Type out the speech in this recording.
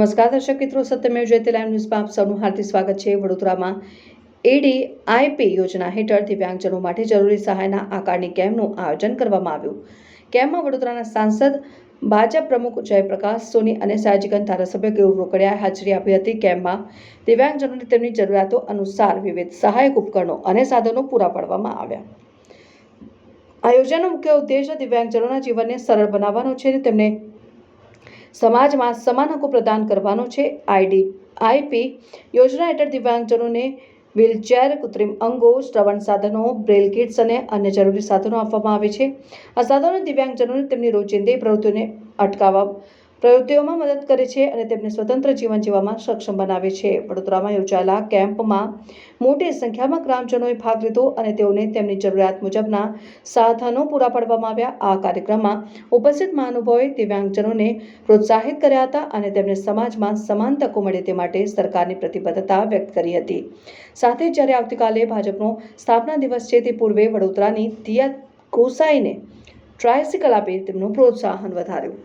નમસ્કાર દર્શક મિત્રો, સત્યમેવ જયતે લાઈવ ન્યૂઝમાં આપ સૌનું હાર્દિક સ્વાગત છે. વડોદરામાં એડી આઈપી યોજના હેઠળ દિવ્યાંગજનો માટે જરૂરી સહાયના આકારની કેમ્પનું આયોજન કરવામાં આવ્યું. કેમ્પમાં વડોદરાના સાંસદ ભાજપ પ્રમુખ જયપ્રકાશ સોની અને સાયજીગંજ ધારાસભ્ય ગૌરવ રોકડિયાએ હાજરી આપી હતી. કેમ્પમાં દિવ્યાંગજનોને તેમની જરૂરિયાતો અનુસાર વિવિધ સહાયક ઉપકરણો અને સાધનો પૂરા પાડવામાં આવ્યા. આ યોજનાનો મુખ્ય ઉદ્દેશ દિવ્યાંગજનોના જીવનને સરળ બનાવવાનો છે. તેમને સમાજમાં સમાન હકો પ્રદાન કરવાનો છે. આઈડી, આઈપી, યોજના હેઠળ દિવ્યાંગજનોને વ્હીલચેર, કૃત્રિમ અંગો, શ્રવણ સાધનો, બ્રેલ કિટ્સ અને અન્ય જરૂરી સાધનો આપવામાં આવે છે. આ સાધનો દિવ્યાંગજનોને તેમની રોજિંદી પ્રવૃત્તિઓને અટકાવવા પ્રવૃત્તિઓમાં મદદ કરે છે અને તેમને સ્વતંત્ર જીવન જીવવામાં સક્ષમ બનાવે છે. વડોદરામાં યોજાયેલા કેમ્પમાં મોટી સંખ્યામાં ગ્રામજનોએ ભાગ લીધો અને તેઓને તેમની જરૂરિયાત મુજબના સાધનો પૂરા પાડવામાં આવ્યા. આ કાર્યક્રમમાં ઉપસ્થિત મહાનુભાવોએ દિવ્યાંગજનોને પ્રોત્સાહિત કર્યા હતા અને તેમને સમાજમાં સમાન તકો મળે તે માટે સરકારની પ્રતિબદ્ધતા વ્યક્ત કરી હતી. સાથે જ્યારે આવતીકાલે ભાજપનો સ્થાપના દિવસ છે તે પૂર્વે વડોદરાની દિયા ગોસાઈને ટ્રાયસિકલ આપી તેમનું પ્રોત્સાહન વધાર્યું.